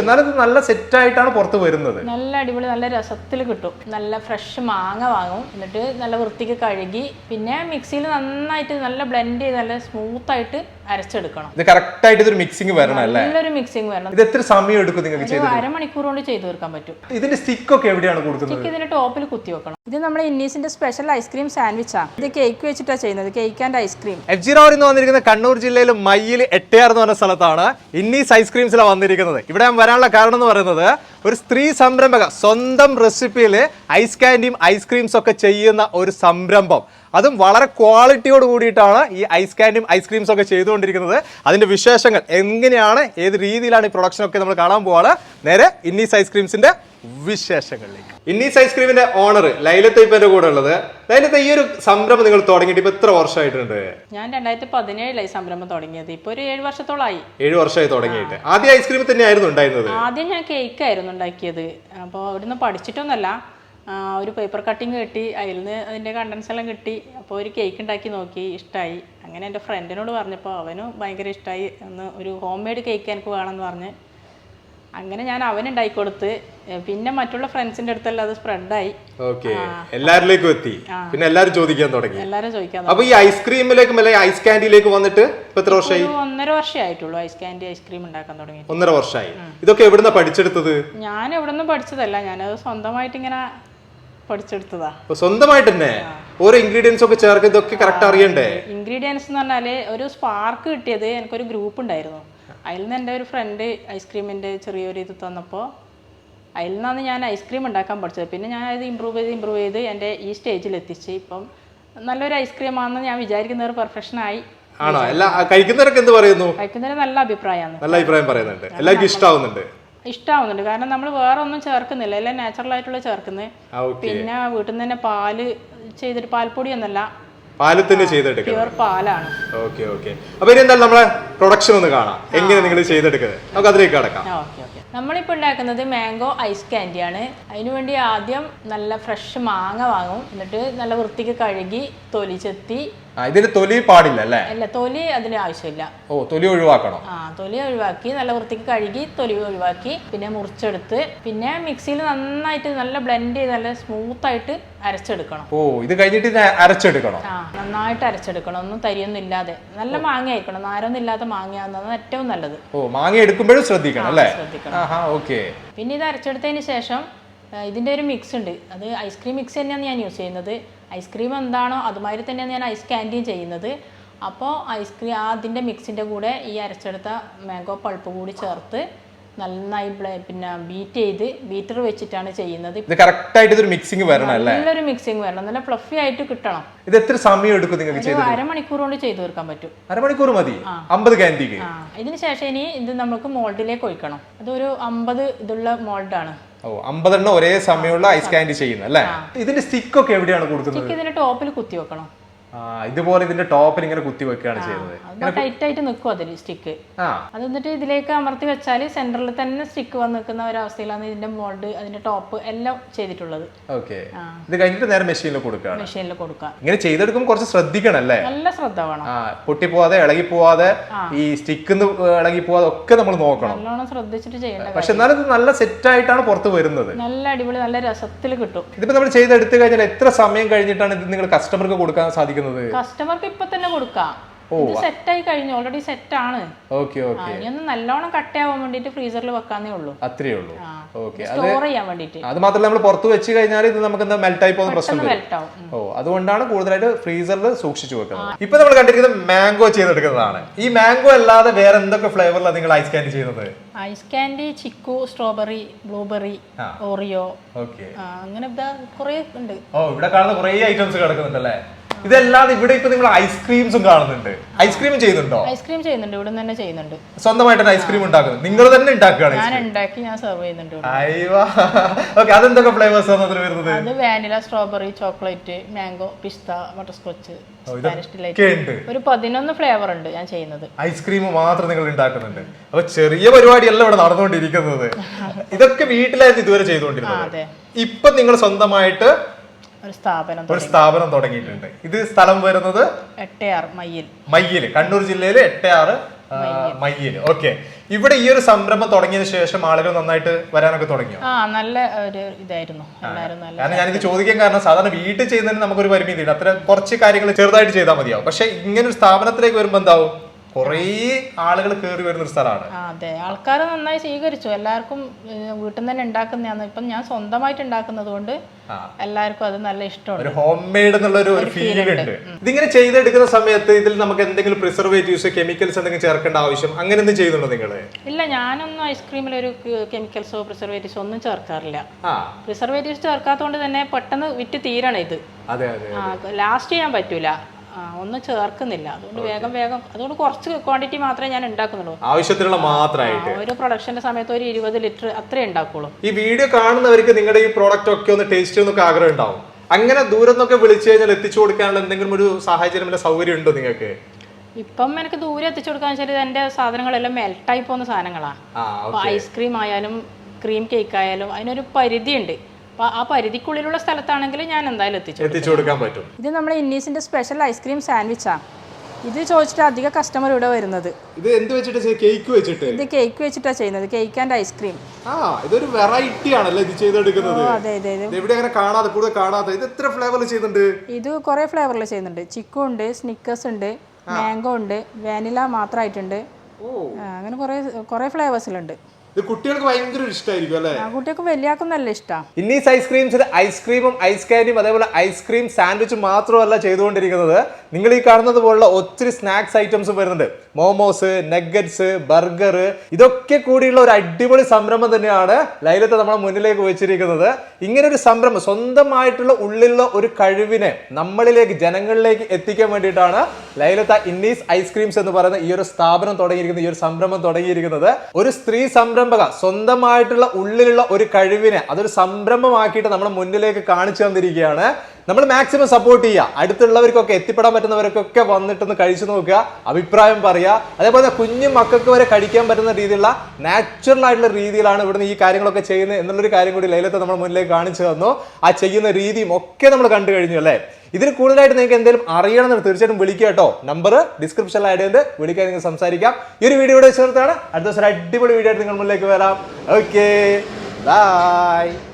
എന്നാലും ഇത് നല്ല സെറ്റ് ആയിട്ടാണ് പുറത്ത് വരുന്നത്. നല്ല അടിപൊളി നല്ല രസത്തിൽ കിട്ടും. നല്ല ഫ്രഷ് മാങ്ങ വാങ്ങും. എന്നിട്ട് നല്ല വൃത്തിക്ക് കഴുകി പിന്നെ മിക്സിയിൽ നന്നായിട്ട് നല്ല ബ്ലെൻഡ് ചെയ്ത് നല്ല സ്മൂത്ത് ആയിട്ട് അരച്ചെടുക്കണം. ഇത് കറക്റ്റ് ആയിട്ട് ഇതൊരു മിക്സിംഗ് വരണം അല്ലേ? നല്ലൊരു മിക്സിംഗ് വരണം. ഇത് എത്ര സമയം എടുക്കും നിങ്ങൾക്ക് ചെയ്ത് അരമണിക്കൂർ കൊണ്ട് ചെയ്തു തീർക്കാൻ പറ്റും. ഇതിന്റെ സ്റ്റിക്ക് ഒക്കെ എവിടെയാണ് കൊടുക്കുന്നത്? സ്റ്റിക്ക് ഇതിന്റെ ടോപ്പിൽ കുത്തി വെക്കണം. ഇത് നമ്മുടെ ഇന്നീസിന്റെ സ്പെഷ്യൽ ഐസ്ക്രീം സാൻഡ്വിച്ച് ആണ്. ഇത് കേക്ക് വെച്ചിട്ടാണ് ചെയ്യുന്നത്. Cake and ice cream F G road എന്ന് വന്നിരിക്കുന്ന കണ്ണൂർ ജില്ലയിൽ മയ്യിൽ എട്ടയാർ എന്ന് പറഞ്ഞ സ്ഥലത്താണ്. ഇന്നീസ് ഐസ്ക്രീംസിലാണ് വന്നിരിക്കുന്നത്. ഇവിടെ വരാനുള്ള കാരണം എന്ന് പറയുന്നത് ഒരു സ്ത്രീ സംരംഭക സ്വന്തം റെസിപ്പിയിൽ ഐസ് കാൻഡിയും ഐസ്ക്രീംസ് ഒക്കെ ചെയ്യുന്ന ഒരു സംരംഭം. അതും വളരെ ക്വാളിറ്റിയോട് കൂടിയിട്ടാണ് ഈ ഐസ് കാൻഡിയും ഐസ്ക്രീംസ് ഒക്കെ ചെയ്തുകൊണ്ടിരിക്കുന്നത്. അതിന്റെ വിശേഷങ്ങൾ എങ്ങനെയാണ് ഏത് രീതിയിലാണ് ഈ പ്രൊഡക്ഷൻ ഒക്കെ നമ്മൾ കാണാൻ പോവാണ്. നേരെ ഇന്നീസ് ഐസ്ക്രീംസിന്റെ വിശേഷങ്ങളിലേക്ക്. ഇന്നീസ് ഐസ്ക്രീമിന്റെ ഓണർ ലൈലത്ത് ഇപ്പൊ എന്റെ കൂടെ ഉള്ളത്. ലൈലത്ത് ഈ ഒരു സംരംഭം നിങ്ങൾ തുടങ്ങിയിട്ട് ഇപ്പൊ എത്ര വർഷമായിട്ടുണ്ട്? ഞാൻ രണ്ടായിരത്തി പതിനേഴിലായി സംരംഭം തുടങ്ങിയത്. ഇപ്പൊ ഒരു ഏഴ് വർഷത്തോളായി. ഏഴ് വർഷമായി തുടങ്ങിയിട്ട്. ആദ്യം ഐസ്ക്രീം തന്നെയായിരുന്നു ഉണ്ടായിരുന്നത്? ആദ്യം ഞാൻ കേക്ക് ആയിരുന്നു ഉണ്ടാക്കിയത്. അപ്പോൾ അവിടുന്ന് പഠിച്ചിട്ടൊന്നല്ല. ഒരു പേപ്പർ കട്ടിങ് കിട്ടി അതിൽ നിന്ന് അതിന്റെ കണ്ടൻസ് എല്ലാം കിട്ടി. അപ്പോൾ ഒരു കേക്ക് ഉണ്ടാക്കി നോക്കി ഇഷ്ടമായി അങ്ങനെ എന്റെ ഫ്രണ്ടിനോട് പറഞ്ഞപ്പോൾ അവനും ഭയങ്കര ഇഷ്ടമായി ഒന്ന് ഒരു ഹോം മെയ്ഡ് കേക്ക് എനിക്ക് വേണമെന്ന് പറഞ്ഞ് അങ്ങനെ ഞാൻ അവൻ ഉണ്ടാക്കി കൊടുത്ത് പിന്നെ മറ്റുള്ള ഫ്രണ്ട്സിന്റെ അടുത്തെല്ലാം അത് സ്പ്രെഡായി ഓക്കെ എല്ലാരിലേക്കും എത്തി. പിന്നെ എല്ലാരും ചോദിക്കാൻ തുടങ്ങി. എല്ലാരും ചോദിക്കാൻ അപ്പൊ ഈ ഐസ്ക്രീമിലേക്കും അല്ലെങ്കിൽ ഐസ് കാൻഡിയിലേക്ക് വന്നിട്ട് എത്ര വർഷമായി ഒന്നര വർഷമായിട്ടുള്ളൂ ഐസ് കാൻഡി ഐസ്ക്രീം ഉണ്ടാക്കാൻ തുടങ്ങി ഒന്നര വർഷമായി ഇതൊക്കെ എവിടുന്ന പഠിച്ചെടുത്തത്? ഞാൻ എവിടുന്ന് പഠിച്ചതല്ല. ഞാനത് സ്വന്തമായിട്ട് ഇങ്ങനെ പഠിച്ചെടുത്തതാ. സ്വന്തമായിട്ട് തന്നെ? ഓരോ ഇൻഗ്രീഡിയൻസ് ഒക്കെ ചേർക്കുക ഇതൊക്കെ കറക്റ്റ് അറിയണ്ടേ? ഇൻഗ്രീഡിയൻസ് എന്ന് പറഞ്ഞാൽ ഒരു സ്പാർക്ക് കിട്ടിയത് എനിക്കൊരു ഗ്രൂപ്പ് ഉണ്ടായിരുന്നു. അതിൽ നിന്ന് എന്റെ ഒരു ഫ്രണ്ട് ഐസ്ക്രീമിന്റെ ചെറിയൊരു ഇത് തന്നപ്പോൾ അതിൽ നിന്നാണ് ഞാൻ ഐസ്ക്രീം ഉണ്ടാക്കാൻ പഠിച്ചത്. പിന്നെ ഞാൻ അത് ഇമ്പ്രൂവ് ചെയ്ത് ഇമ്പ്രൂവ് ചെയ്ത് എന്റെ ഈ സ്റ്റേജിൽ എത്തിച്ച്. ഇപ്പം നല്ലൊരു ഐസ്ക്രീം ആണെന്ന് ഞാൻ വിചാരിക്കുന്ന ഒരു പെർഫെക്ഷനായി ആണോ? എല്ലാ കഴിക്കുന്നവരൊക്കെ എന്ത് പറയുന്നു? കഴിക്കുന്നതിന് നല്ല അഭിപ്രായമാണ്. നല്ല അഭിപ്രായം പറയുന്നുണ്ട്. എല്ലാവർക്കും ഇഷ്ടാവുന്നുണ്ട്. ഇഷ്ടമാവുന്നുണ്ട് കാരണം നമ്മൾ വേറെ ഒന്നും ചേർക്കുന്നില്ല. എല്ലാം നാച്ചുറൽ ആയിട്ടുള്ള ചേർക്കുന്നത് പിന്നെ വീട്ടിൽ നിന്ന് തന്നെ പാൽ ചെയ്തിട്ട് പാൽപ്പൊടിയൊന്നല്ല പാലിൽ തന്നെ ചെയ്തെടുക്കുക പാലാണ്. Okay okay. അപ്പൊ ഇനി എന്തായാലും നമ്മളെ പ്രൊഡക്ഷൻ ഒന്ന് കാണാം. എങ്ങനെ നിങ്ങൾ ചെയ്തെടുക്കുന്നത്? നമുക്ക് അതിലേക്ക് കടക്കാം. നമ്മളിപ്പോൾ ഉണ്ടാക്കുന്നത് മാംഗോ ഐസ് ക്യാൻഡി ആണ്. അതിനുവേണ്ടി ആദ്യം നല്ല ഫ്രഷ് മാങ്ങ വാങ്ങും. എന്നിട്ട് നല്ല വൃത്തിക്ക് കഴുകി തൊലി ചെത്തി ആ ഇതിന് തൊലി പാടില്ല അല്ലേ? അല്ല തൊലി അതിന് ആവശ്യമില്ല. ഓ തൊലി ഒഴിവാക്കണം? ആ തൊലി ഒഴിവാക്കി നല്ല വൃത്തിക്ക് കഴുകി തൊലി ഒഴിവാക്കി പിന്നെ മുറിച്ചെടുത്ത് പിന്നെ മിക്സിയിൽ നന്നായിട്ട് നല്ല ബ്ലെൻഡ് ചെയ്ത് നല്ല സ്മൂത്ത് ആയിട്ട് അരച്ചെടുക്കണം. ഓ ഇത് കഴിഞ്ഞിട്ട് ഇത് അരച്ചെടുക്കണം? ആ നന്നായിട്ട് അരച്ചെടുക്കണം ഒന്നും തരിയൊന്നും ഇല്ലാതെ നല്ല മാങ്ങ ആയിരിക്കണം നാരൊന്നും ഇല്ലാത്ത മാങ്ങയാവുന്നതാണ് ഏറ്റവും നല്ലത്. ഓ മാങ്ങ എടുക്കുമ്പോഴും ശ്രദ്ധിക്കണം അല്ലേ? ശ്രദ്ധിക്കണം. ആഹാ ഓക്കെ. പിന്നെ ഇത് അരച്ചെടുത്തതിന് ശേഷം ഇതിന്റെ ഒരു മിക്സ് ഉണ്ട്. അത് ഐസ്ക്രീം മിക്സ് തന്നെയാണ് ഞാൻ യൂസ് ചെയ്യുന്നത്. ഐസ്ക്രീം എന്താണോ അതുമാതിരി തന്നെയാണ് ഞാൻ ഐസ് ക്യാന്റീൻ ചെയ്യുന്നത്. അപ്പോൾ ഐസ്ക്രീം അതിന്റെ മിക്സിന്റെ കൂടെ ഈ അരച്ചെടുത്ത മാംഗോ പൾപ്പ് കൂടി ചേർത്ത് നന്നായി പിന്നെ ബീറ്റ് ചെയ്ത് ബീറ്റർ വെച്ചിട്ടാണ് ചെയ്യുന്നത്. ഇത് കറക്റ്റ് ആയിട്ട് ഇതൊരു മിക്സിംഗ് വരണം അല്ലേ? നല്ലൊരു മിക്സിംഗ് വരണം. നല്ല ഫ്ലഫി ആയിട്ട് കിട്ടണം. ഇത് എത്ര സമയം എടുക്കും നിങ്ങൾക്ക് ചെയ്ത് അരമണിക്കൂർ കൊണ്ട് ചെയ്തു തീർക്കാൻ പറ്റും. അരമണിക്കൂർ മതി. അമ്പത് ക്യാൻഡിക്ക് ആ. ഇതിന് ശേഷം ഇനി ഇത് നമുക്ക് മോൾഡിലേക്ക് ഒഴിക്കണം. അതൊരു അമ്പത് ഇതുള്ള മോൾഡാണ് ഓ അമ്പതെണ്ണം ഒരേ സമയമുള്ള ഐസ് കാൻഡി ചെയ്യുന്നത് അല്ലേ? ഇതിന്റെ സ്റ്റിക്ക് ഒക്കെ എവിടെയാണ് കൊടുക്കുന്നത്? സ്റ്റിക്ക് ഇതിന്റെ ടോപ്പിൽ കുത്തി വെക്കണം. ഇതുപോലെ ഇതിന്റെ ടോപ്പിൽ ഇങ്ങനെ കുത്തി വെക്കുകയാണ് ചെയ്യുന്നത്. ടൈറ്റ് ആയിട്ട് നിൽക്കും അതിൽ സ്റ്റിക്ക് അത് എന്നിട്ട് ഇതിലേക്ക് അമർത്തി വെച്ചാൽ സെന്ററിൽ തന്നെ സ്റ്റിക്ക് വന്ന് നിൽക്കുന്ന ഒരവസ്ഥയിലാണ് ഇതിന്റെ മോൾഡ് അതിന്റെ ടോപ്പ് എല്ലാം ചെയ്തിട്ടുള്ളത്. ഓക്കെ ഇത് കഴിഞ്ഞിട്ട് നേരെ മെഷീനിൽ കൊടുക്കുകയാണ്. മെഷീനിൽ കൊടുക്കുക. ഇങ്ങനെ ചെയ്തെടുക്കുമ്പോൾ കുറച്ച് ശ്രദ്ധിക്കണം അല്ലേ? നല്ല ശ്രദ്ധ വേണം. പൊട്ടി പോവാതെ ഇളകി പോവാതെ ഈ സ്റ്റിക്ക് ഇളകി പോവാതെ ഒക്കെ നമ്മൾ നോക്കണം. നല്ലോണം ശ്രദ്ധിച്ചിട്ട് ചെയ്യണം പക്ഷെ എന്നാലും ഇത് നല്ല സെറ്റ് ആയിട്ടാണ് പുറത്ത് വരുന്നത്. നല്ല അടിപൊളി നല്ല രസത്തിൽ കിട്ടും. ഇതിപ്പോ നമ്മൾ ചെയ്തെടുത്തു കഴിഞ്ഞാൽ എത്ര സമയം കഴിഞ്ഞിട്ടാണ് ഇത് നിങ്ങൾ കസ്റ്റമർക്ക് കൊടുക്കാൻ സാധിക്കുന്നത്? കസ്റ്റമർക്ക് ഇപ്പൊ തന്നെ കൊടുക്കാം. ഇത് ആയി കഴിഞ്ഞു ഓൾറെഡി സെറ്റ് ആണ്. Okay okay. ഇനി ഒന്ന് നല്ലോണം കട്ടയാവാൻ വേണ്ടിട്ട് ഫ്രീസറിൽ വെക്കാന്നേ ഉള്ളൂ. അത്രേ ഉള്ളൂ. ഓക്കെ. സ്റ്റോർ ചെയ്യാൻ വേണ്ടിട്ട് അത് മാത്രമല്ല നമ്മൾ പുറത്ത് വെച്ച് കഴിഞ്ഞാൽ ഇത് നമുക്ക് എന്താ മെൽറ്റ് ആയി പോകുന്ന പ്രശ്നം ഓ അതുകൊണ്ടാണ് കൂടുതലായിട്ട് ഫ്രീസറിൽ സൂക്ഷിച്ചു വെക്കുന്നത്. ഇപ്പൊ നമ്മൾ കണ്ടിരിക്കുന്നത് മാംഗോ ചെയ്തെടുക്കുന്നതാണ്. ഈ മാംഗോ അല്ലാതെ വേറെ എന്തൊക്കെ ഫ്ലേവറിലാണ് നിങ്ങൾ ഐസ് കാൻഡി ചെയ്യുന്നത്? Ice candy chikoo strawberry blueberry Oreo അങ്ങനെ കുറെ കുറേ ഉണ്ട്. ഓ ഇവിടെ കാണുന്ന കുറെ ഐറ്റംസ് കിടക്കുന്നുണ്ടല്ലേ? ഇതല്ലാതെ ഇവിടെ ഇപ്പൊ നിങ്ങൾ ഐസ്ക്രീംസും കാണുന്നുണ്ട്. ഐസ്ക്രീം ചെയ്യുന്നുണ്ടോ? ഐസ്ക്രീം ചെയ്യുന്നുണ്ട്. ഇവിടെ തന്നെ ചെയ്യുന്നുണ്ട്. സ്വന്തമായിട്ട് ഐസ്ക്രീം ഉണ്ടാക്കുന്നത്. നിങ്ങൾ തന്നെ ഉണ്ടാക്കുകയാണ് ഞാൻ ഉണ്ടാക്കി ഞാൻ സെർവ് ചെയ്യുന്നുണ്ട് ഓക്കെ അതെന്തൊക്കെ ഫ്ലേവേഴ്സ് ആണ് അതിൽ വരുന്നത്? അത് vanilla strawberry chocolate mango pista butterscotch scotch ഒരു പതിനൊന്ന് ഫ്ലേവർ ഉണ്ട് ഞാൻ ചെയ്യുന്നത്. ഐസ്ക്രീം മാത്രം നിങ്ങൾ ഉണ്ടാക്കുന്നുണ്ട്. അപ്പൊ ചെറിയ പരിപാടിയല്ല ഇവിടെ നടന്നുകൊണ്ടിരിക്കുന്നത്. ഇതൊക്കെ വീട്ടിലായിരുന്നു ഇതുവരെ ചെയ്തുകൊണ്ടിരുന്നത്. ഇപ്പൊ നിങ്ങൾ സ്വന്തമായിട്ട് ഒരു സ്ഥാപനം ഒരു സ്ഥാപനം തുടങ്ങിയിട്ടുണ്ട്. ഇത് സ്ഥലം വരുന്നത്? എട്ടയാർ മയ്യിൽ. മയ്യിൽ. കണ്ണൂർ ജില്ലയിലെ എട്ടയാറ് മയ്യിൽ. ഓക്കെ. ഇവിടെ ഈ ഒരു സംരംഭം തുടങ്ങിയതിനു ശേഷം ആളുകൾ നന്നായിട്ട് വരാനൊക്കെ തുടങ്ങിയോ? ആ നല്ല ഒരു ഇതായിരുന്നു. എല്ലാവരും നല്ല കാരണം ഞാനിത് ചോദിക്കാൻ കാരണം സാധാരണ വീട്ടിൽ ചെയ്യുന്നതിന് നമുക്കൊരു പരിമിതി ഉണ്ട് അത്ര കുറച്ച് കാര്യങ്ങൾ ചെറുതായിട്ട് ചെയ്താൽ മതിയാവും. പക്ഷെ ഇങ്ങനെ ഒരു സ്ഥാപനത്തിലേക്ക് വരുമ്പോൾ എന്താവും? കുറേ ആളുകൾ കയറി വരുന്ന ഒരു സ്ഥലമാണ് അതെ. ആൾക്കാർ നന്നായി സ്വീകരിച്ചു. എല്ലാവർക്കും വീട്ടിൽ നിന്ന് തന്നെ ഉണ്ടാക്കുന്നതാണ്. ഇപ്പം ഞാൻ സ്വന്തമായിട്ട് ഉണ്ടാക്കുന്നത് കൊണ്ട് എല്ലാവർക്കും അത് നല്ല ഇഷ്ടമാണ്. ഒരു ഹോം മെയ്ഡ് എന്നുള്ള ഒരു ഫീൽ ഉണ്ട്. ഇതിങ്ങനെ ചെയ്തെടുക്കുന്ന സമയത്ത് ഇതിൽ നമുക്ക് എന്തെങ്കിലും പ്രിസർവേറ്റീവ്സ് കെമിക്കൽസ് എന്തെങ്കിലും ചേർക്കേണ്ട ആവശ്യം അങ്ങനെ ഒന്നും ചെയ്യുന്നുണ്ടോ നിങ്ങൾ ഇല്ല ഞാനൊന്നും ഐസ്ക്രീമിൽ ഒരു കെമിക്കൽസോ പ്രിസർവേറ്റീവ്സോ ഒന്നും ചേർക്കാറില്ല. പ്രിസർവേറ്റീവ്സ് ചേർക്കാത്തതുകൊണ്ട് തന്നെ പെട്ടെന്ന് വിറ്റ് തീരണം ഇത്. ലാസ്റ്റ് ചെയ്യാൻ പറ്റൂല. ഒന്നും ചേർക്കുന്നില്ല. അതുകൊണ്ട് വേഗം വേഗം അതുകൊണ്ട് കുറച്ച് ക്വാണ്ടിറ്റി മാത്രമേ ഞാൻ ഉണ്ടാക്കുന്നുള്ളൂ. ആവശ്യത്തിനുള്ള മാത്രമായിട്ട്. ഒരു പ്രൊഡക്ഷന്റെ സമയത്ത് ഒരു ഇരുപത് ലിറ്റർ അത്രേ ഉണ്ടാക്കുള്ളൂ. ഈ വീഡിയോ കാണുന്നവർക്ക് നിങ്ങളുടെ ഈ പ്രോഡക്റ്റ് ഒക്കെ ഒന്ന് ടേസ്റ്റ് ഒന്നൊക്കെ ആഗ്രഹം ഉണ്ടാവും. അങ്ങനെ ദൂരം നിന്നൊക്കെ വിളിച്ചു കഴിഞ്ഞാൽ എത്തിച്ചു കൊടുക്കാനുള്ള എന്തെങ്കിലും ഒരു സാഹചര്യം അല്ല സൗകര്യം ഉണ്ടോ നിങ്ങൾക്ക്? ഇപ്പം എനിക്ക് ദൂരെ എത്തിച്ചു കൊടുക്കാന്ന് വെച്ചാൽ എന്റെ സാധനങ്ങളെല്ലാം മെൽട്ടായി പോകുന്ന സാധനങ്ങളാണ് ഐസ്ക്രീം ആയാലും ക്രീം കേക്ക് ആയാലും അതിനൊരു പരിധിയുണ്ട്. അപ്പോൾ ആ പരിധിക്കുള്ളിലുള്ള സ്ഥലത്താണെങ്കിൽ ഞാൻ എന്തായാലും എത്തിച്ചു എത്തിച്ചു കൊടുക്കാൻ പറ്റും. ഇത് നമ്മുടെ ഇന്നീസിന്റെ സ്പെഷ്യൽ ഐസ്ക്രീം സാൻഡ്വിച്ചാണ് ഇത് ചോദിച്ചിട്ട് അധിക കസ്റ്റമർ ഇവിടെ വരുന്നത്. ഇത് എന്ത് വെച്ചിട്ട് കേക്ക് വെച്ചിട്ട്? ഇത് കേക്ക് വെച്ചിട്ടാ ചെയ്യുന്നത് കേക്ക് ആൻഡ് ഐസ്ക്രീം ആ ഇതൊരു വെറൈറ്റി ആണല്ലേ ഇത് ചെയ്തെടുക്കുന്നത്? അതെ അതെ അതെ ഇത് ഇവിടെ അങ്ങനെ കാണാതെ കൂടുതൽ കാണാതെ. ഇത് എത്ര ഫ്ലേവറിൽ ചെയ്യുന്നുണ്ട്? ഇത് കുറേ ഫ്ലേവറിൽ ചെയ്യുന്നുണ്ട്. ചിക്കു ഉണ്ട് സ്നിക്കേഴ്സ് ഉണ്ട് മാംഗോ ഉണ്ട് വാനില മാത്രമായിട്ടുണ്ട് അങ്ങനെ കുറേ കുറേ ഫ്ലേവേഴ്സിലുണ്ട് ഇത് കുട്ടികൾക്ക് ഭയങ്കര ഇഷ്ടമായിരിക്കും അല്ലേ? ആ കുട്ടികൾക്ക് വലിയാക്കും നല്ല ഇഷ്ടമാണ് ഇന്നീസ് ഐസ്ക്രീംസിൽ ഐസ്ക്രീമും ഐസ് കാൻഡിയും അതേപോലെ ഐസ്ക്രീം സാൻഡ്വിച്ചും മാത്രമല്ല ചെയ്തുകൊണ്ടിരിക്കുന്നത്. നിങ്ങൾ ഈ കാണുന്നത് പോലുള്ള ഒത്തിരി സ്നാക്സ് ഐറ്റംസും വരുന്നുണ്ട്. മോമോസ് നെഗറ്റ്സ് ബർഗർ ഇതൊക്കെ കൂടിയുള്ള ഒരു അടിപൊളി സംരംഭം തന്നെയാണ് ലൈലത്തെ നമ്മളെ മുന്നിലേക്ക് വെച്ചിരിക്കുന്നത്. ഇങ്ങനെ ഒരു സംരംഭം സ്വന്തമായിട്ടുള്ള ഉള്ളിലുള്ള ഒരു കഴിവിനെ നമ്മളിലേക്ക് ജനങ്ങളിലേക്ക് എത്തിക്കാൻ വേണ്ടിയിട്ടാണ് ലൈലത്ത ഇന്നീസ് ഐസ്ക്രീംസ് എന്ന് പറയുന്ന ഈ ഒരു സ്ഥാപനം തുടങ്ങിയിരിക്കുന്നത് ഈ ഒരു സംരംഭം തുടങ്ങിയിരിക്കുന്നത്. ഒരു സ്ത്രീ സംരംഭക സ്വന്തമായിട്ടുള്ള ഉള്ളിലുള്ള ഒരു കഴിവിനെ അതൊരു സംരംഭമാക്കിയിട്ട് നമ്മുടെ മുന്നിലേക്ക് കാണിച്ചു തന്നിരിക്കുകയാണ് നമ്മൾ മാക്സിമം സപ്പോർട്ട് ചെയ്യുക. അടുത്തുള്ളവർക്കൊക്കെ എത്തിപ്പെടാൻ പറ്റുന്നവർക്കൊക്കെ വന്നിട്ടൊന്ന് കഴിച്ചു നോക്കുക അഭിപ്രായം പറയുക. അതേപോലെ കുഞ്ഞു മക്കൾക്ക് വരെ കഴിക്കാൻ പറ്റുന്ന രീതിയിലുള്ള നാച്ചുറൽ ആയിട്ടുള്ള രീതിയിലാണ് ഇവിടുന്ന് ഈ കാര്യങ്ങളൊക്കെ ചെയ്യുന്നത് എന്നുള്ളൊരു കാര്യം കൂടി ലൈലത്തെ നമ്മൾ മുന്നിലേക്ക് കാണിച്ചു തന്നു. ആ ചെയ്യുന്ന രീതിയും ഒക്കെ നമ്മൾ കണ്ടു കഴിഞ്ഞു അല്ലേ? ഇതിന് കൂടുതലായിട്ട് നിങ്ങൾക്ക് എന്തെങ്കിലും അറിയണമെന്ന് തീർച്ചയായിട്ടും വിളിക്കുക കേട്ടോ. നമ്പർ ഡിസ്ക്രിപ്ഷനിൽ ആഡ് ചെയ്ത് വിളിക്കാൻ നിങ്ങൾ സംസാരിക്കാം. ഈ ഒരു വീഡിയോ ഇവിടെ ചേർത്താണ് അടുത്ത ദിവസം അടിപൊളി വീഡിയോ ആയിട്ട് നിങ്ങൾ മുന്നിലേക്ക് വരാം. Okay bye